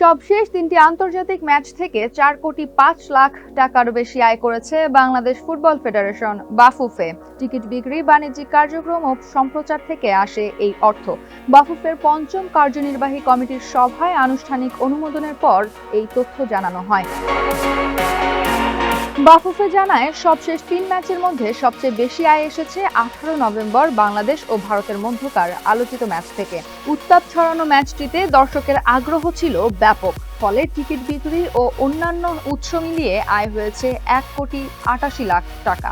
সবশেষ তিনটি আন্তর্জাতিক ম্যাচ থেকে চার কোটি পাঁচ লাখ টাকার বেশি আয় করেছে Bangladesh football federation, Bafufe. Ticket বিক্রি, বাণিজ্যিক কার্যক্রম ও সম্প্রচার থেকে আসে এই অর্থ। বাফুফের পঞ্চম কার্যনির্বাহী কমিটির সভায় আনুষ্ঠানিক অনুমোদনের পর এই তথ্য জানানো হয়। বাফুফে জানায়, সবশেষ তিন ম্যাচের মধ্যে সবচেয়ে বেশি আয় এসেছে আঠারো নভেম্বর বাংলাদেশ ও ভারতের মধ্যকার আলোচিত ম্যাচ থেকে। উত্তাপ ছড়ানো ম্যাচটিতে দর্শকের আগ্রহ ছিল ব্যাপক, ফলে টিকিট বিক্রি ও অন্যান্য উৎস মিলিয়ে আয় হয়েছে এক কোটি আটাশি লাখ টাকা।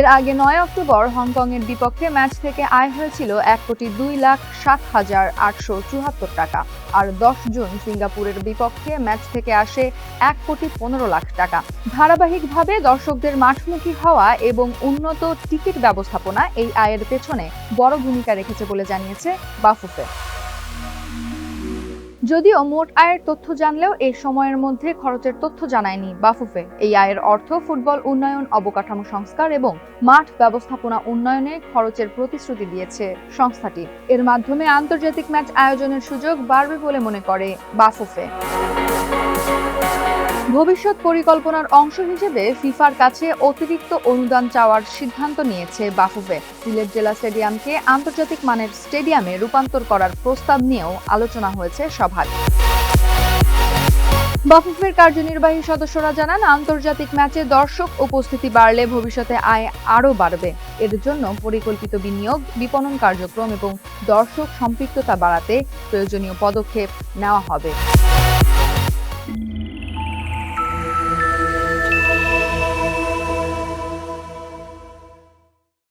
এর আগে নয় অক্টোবর হংকংয়ের বিপক্ষে ম্যাচ থেকে আয় হয়েছিল এক কোটি দুই লাখ সাত হাজার আটশো চুয়াত্তর টাকা। আর দশ জুন সিঙ্গাপুরের বিপক্ষে ম্যাচ থেকে আসে এক কোটি পনেরো লাখ টাকা। ধারাবাহিকভাবে দর্শকদের মাঠমুখী হওয়া এবং উন্নত টিকিট ব্যবস্থাপনা এই আয়ের পেছনে বড় ভূমিকা রেখেছে বলে জানিয়েছে বাফুফে। যদিও মোট আয়ের তথ্য জানলেও এই সময়ের মধ্যে খরচের তথ্য জানায়নি বাফুফে। এই আয়ের অর্থ ফুটবল উন্নয়ন অবকাঠামো সংস্কার এবং মাঠ ব্যবস্থাপনা উন্নয়নে খরচের প্রতিশ্রুতি দিয়েছে সংস্থাটি। এর মাধ্যমে আন্তর্জাতিক ম্যাচ আয়োজনের সুযোগ বাড়বে বলে মনে করে বাফুফে। ভবিষ্যৎ পরিকল্পনার অংশ হিসেবে ফিফার কাছে অতিরিক্ত অনুদান চাওয়ার সিদ্ধান্ত নিয়েছে বাফুফে। সিলেট জেলা স্টেডিয়ামকে আন্তর্জাতিক মানের স্টেডিয়ামে রূপান্তর করার প্রস্তাব নিয়েও আলোচনা হয়েছে সভায়। বাফুফের কার্যনির্বাহী সদস্যরা জানান, আন্তর্জাতিক ম্যাচে দর্শক উপস্থিতি বাড়লে ভবিষ্যতে আয় আরও বাড়বে। এর জন্য পরিকল্পিত বিনিয়োগ, বিপণন কার্যক্রম এবং দর্শক সম্পৃক্ততা বাড়াতে প্রয়োজনীয় পদক্ষেপ নেওয়া হবে।